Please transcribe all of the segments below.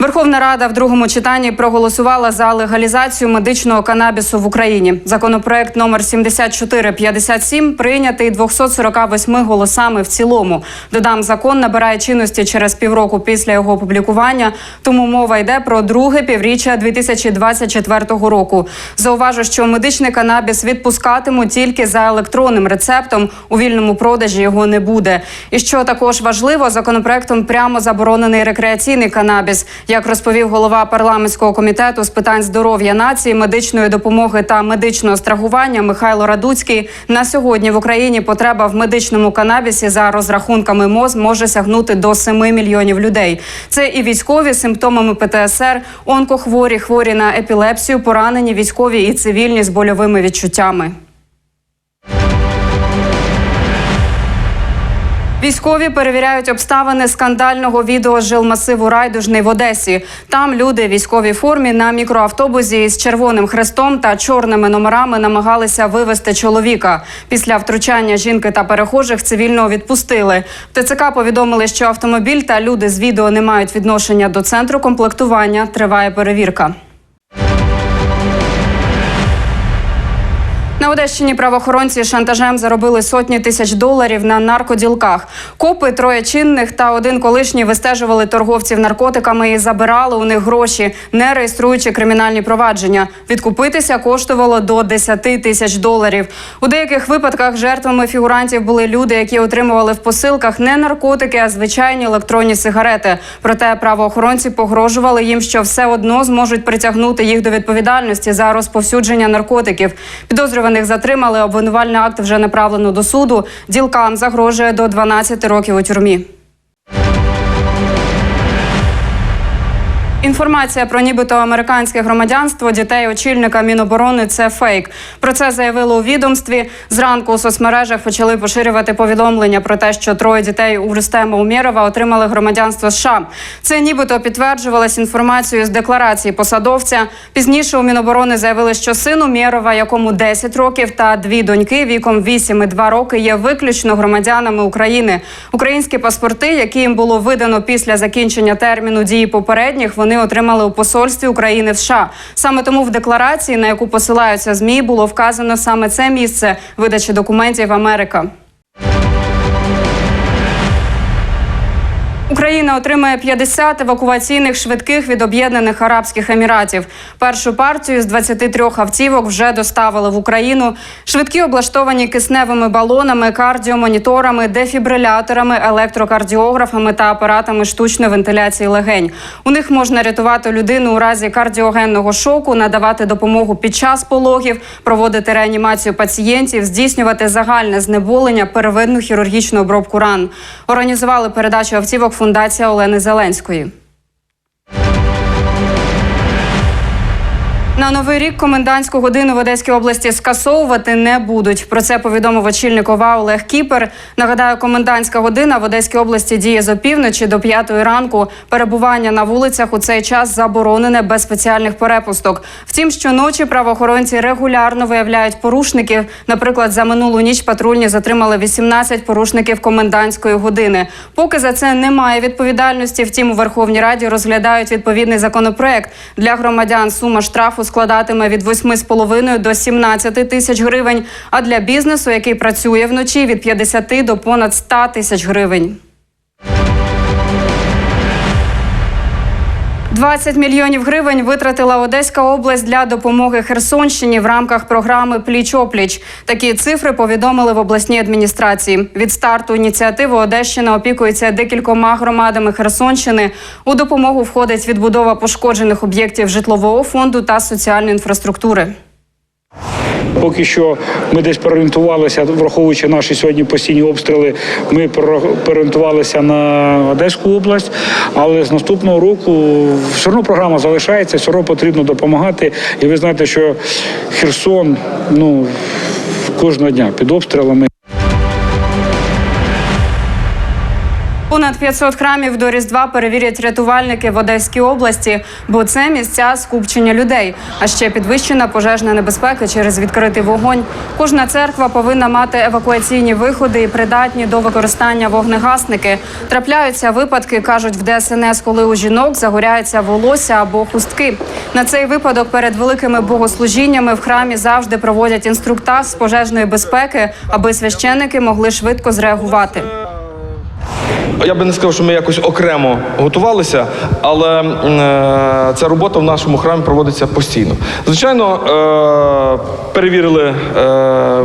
Верховна Рада в другому читанні проголосувала за легалізацію медичного канабісу в Україні. Законопроект номер 7457 прийнятий 248 голосами в цілому. Додам, закон набирає чинності через півроку після його опублікування. Тому мова йде про друге півріччя 2024 року. Зауважу, що медичний канабіс відпускатимуть тільки за електронним рецептом. У вільному продажі його не буде. І що також важливо, законопроектом прямо заборонений рекреаційний канабіс. Як розповів голова парламентського комітету з питань здоров'я нації, медичної допомоги та медичного страхування Михайло Радуцький, на сьогодні в Україні потреба в медичному канабісі за розрахунками МОЗ може сягнути до 7 мільйонів людей. Це і військові з симптомами ПТСР, онкохворі, хворі на епілепсію, поранені військові і цивільні з больовими відчуттями. Військові перевіряють обставини скандального відео жилмасиву Райдужний в Одесі. Там люди в військовій формі на мікроавтобусі з червоним хрестом та чорними номерами намагалися вивезти чоловіка. Після втручання жінки та перехожих цивільного відпустили. В ТЦК повідомили, що автомобіль та люди з відео не мають відношення до центру комплектування. Триває перевірка. На Одещині правоохоронці шантажем заробили сотні тисяч доларів на наркоділках. Копи, троє чинних та один колишній вистежували торговців наркотиками і забирали у них гроші, не реєструючи кримінальні провадження. Відкупитися коштувало до 10 тисяч доларів. У деяких випадках жертвами фігурантів були люди, які отримували в посилках не наркотики, а звичайні електронні сигарети. Проте правоохоронці погрожували їм, що все одно зможуть притягнути їх до відповідальності за розповсюдження наркотиків. Підозрюваних затримали. Обвинувальний акт вже направлено до суду. Ділкам загрожує до 12 років у тюрмі. Інформація про нібито американське громадянство дітей очільника Міноборони це фейк. Про це заявили у відомстві. Зранку у соцмережах почали поширювати повідомлення про те, що троє дітей у Рустема Умєрова отримали громадянство США. Це нібито підтверджувалось інформацією з декларації посадовця. Пізніше у Міноборони заявили, що син Умєрова, якому 10 років, та дві доньки віком 8 і 2 роки є виключно громадянами України. Українські паспорти, які їм було видано після закінчення терміну дії попередніх, вони отримали у посольстві України в США. Саме тому в декларації, на яку посилаються змі, було вказано саме це місце видачі документів Америка. Україна отримає 50 евакуаційних швидких від об'єднаних арабських еміратів. Першу партію з 23 автівок вже доставили в Україну. Швидкі облаштовані кисневими балонами, кардіомоніторами, дефібриляторами, електрокардіографами та апаратами штучної вентиляції легень. У них можна рятувати людину у разі кардіогенного шоку, надавати допомогу під час пологів, проводити реанімацію пацієнтів, здійснювати загальне знеболення, первинну хірургічну обробку ран. Організували передачу автівок фундація Олени Зеленської. На новий рік комендантську годину в Одеській області скасовувати не будуть. Про це повідомив очільник ОВА Олег Кіпер. Нагадаю, комендантська година в Одеській області діє з опівночі до п'ятої ранку. Перебування на вулицях у цей час заборонене без спеціальних перепусток. Втім, щоночі правоохоронці регулярно виявляють порушників. Наприклад, за минулу ніч патрульні затримали 18 порушників комендантської години. Поки за це немає відповідальності. Втім, у Верховній Раді розглядають відповідний законопроект для громадян. Сума штрафу складатиме від 8,5 до 17 тисяч гривень. А для бізнесу, який працює вночі, від 50 до понад 100 тисяч гривень. 20 мільйонів гривень витратила Одеська область для допомоги Херсонщині в рамках програми Пліч-опліч. Такі цифри повідомили в обласній адміністрації. Від старту ініціативи Одещина опікується декількома громадами Херсонщини. У допомогу входить відбудова пошкоджених об'єктів житлового фонду та соціальної інфраструктури. Поки що ми десь переорієнтувалися, враховуючи наші сьогодні постійні обстріли. Ми пере- переорієнтувалися на Одеську область, але з наступного року все одно програма залишається, все одно потрібно допомагати. І ви знаєте, що Херсон ну кожного дня під обстрілами. Понад Понад 500 храмів до Різдва перевірять рятувальники в Одеській області, бо це місця скупчення людей. А ще підвищена пожежна небезпека через відкритий вогонь. Кожна церква повинна мати евакуаційні виходи і придатні до використання вогнегасники. Трапляються випадки, кажуть в ДСНС, коли у жінок загоряється волосся або хустки. На цей випадок перед великими богослужіннями в храмі завжди проводять інструктаж з пожежної безпеки, аби священники могли швидко зреагувати. Я би не сказав, що ми якось окремо готувалися, але е, ця робота в нашому храмі проводиться постійно. Звичайно, е, перевірили, е,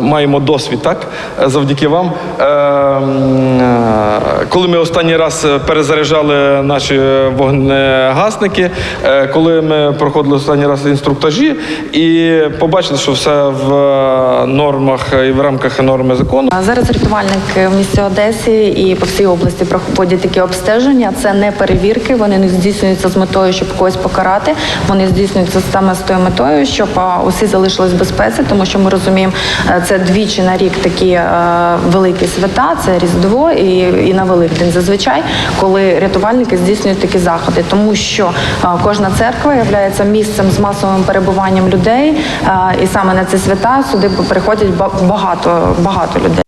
маємо досвід, так, завдяки вам. Коли ми останній раз перезаряджали наші вогнегасники, коли ми проходили останній раз інструктажі і побачили, що все в нормах і в рамках норми закону. Зараз рятувальники в місті Одесі і по всій області проходять такі обстеження. Це не перевірки, вони не здійснюються з метою, щоб когось покарати. Вони здійснюються саме з тою метою, щоб усі залишились в безпеці, тому що ми розуміємо, е, це двічі на рік такі е, великі свята, це Різдво і, і на Великдень зазвичай, коли рятувальники здійснюють такі заходи, тому що е, кожна церква є місцем з масовим перебуванням людей, і саме на ці свята сюди приходять багато багато людей.